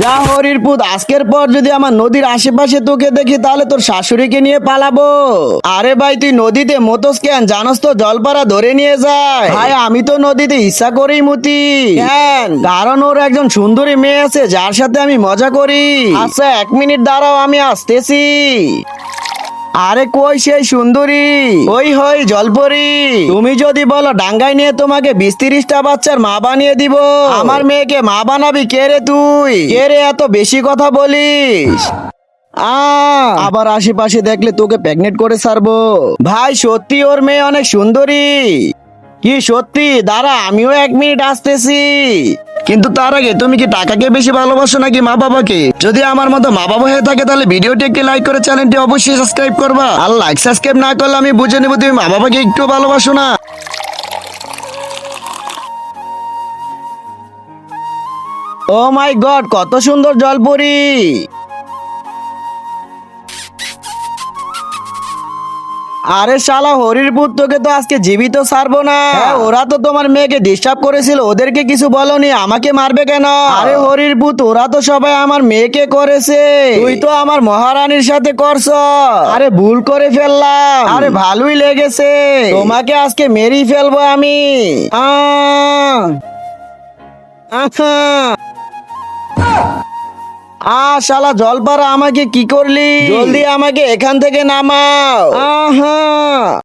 যা হরির পুত, আজকের পর যদি আমার নদীর আশেপাশে তোকে দেখি, তাহলে তোর শাশুড়িকে নিয়ে পালাবো। আরে ভাই, তুই নদীতে মতস কেন? জানোস তো, জলপাড়া ধরে নিয়ে যায়। ভাই, আমি তো নদীতে ইচ্ছা করি মুতি। কারণ ওর একজন সুন্দরী মেয়ে আছে, যার সাথে আমি মজা করি। আচ্ছা এক মিনিট দাঁড়াও, আমি আসতেছি। আরে কই সেই সুন্দরী? ওই হই জলপরি। তুমি যদি বলো ডাঙ্গাই নিয়ে তোমাকে বিশ তিরিশটা বাচ্চার মা বানিয়ে দিব। আমার মেয়েকে মা বানাবি কে রে তুই? কে রে এত বেশি কথা বলিস? আবার আশেপাশে দেখলে তোকে প্রেগনেন্ট করে সারবো ভাই, সত্যি ওর মেয়ে অনেক সুন্দরী। কি সত্যি? দাঁড়া, আমিও এক মিনিট আসতেছি। কিন্তু তার আগে তুমি কি টাকাকে বেশি ভালোবাসো নাকি মা বাবাকে? যদি আমার মতো মা বাবা হয়ে থাকে, তাহলে ভিডিওটি একটি লাইক করে চ্যানেলটি অবশ্যই সাবস্ক্রাইব করবা। আর লাইক সাবস্ক্রাইব না করলে আমি বুঝে নেব তুমি মা বাবাকে একটু ভালোবাসো না। ও মাই গড কত সুন্দর জলপরি! আরে শালা হরির পুত তোকে তো আজকে জীবিত ছাড়বো না। হ্যাঁ, ওরা তো তোমার মেয়েকে ডিস্টার্ব করেছিল ওদেরকে কিছু বলনি আমাকে মারবে কেন? আরে হরির পুত ওরা তো সবাই আমার মেয়েকে করেছে। তুই তো আমার মহারানীর সাথে করছ। আরে ভুল করে ফেললাম। আরে ভালোই লেগেছে। তোমাকে আজকে মেরেই ফেলব আমি। আহ। আহা আ শালা জলপারা আমাকে কি করলি? জলদি আমাকে এখান থেকে নামাও। আহা।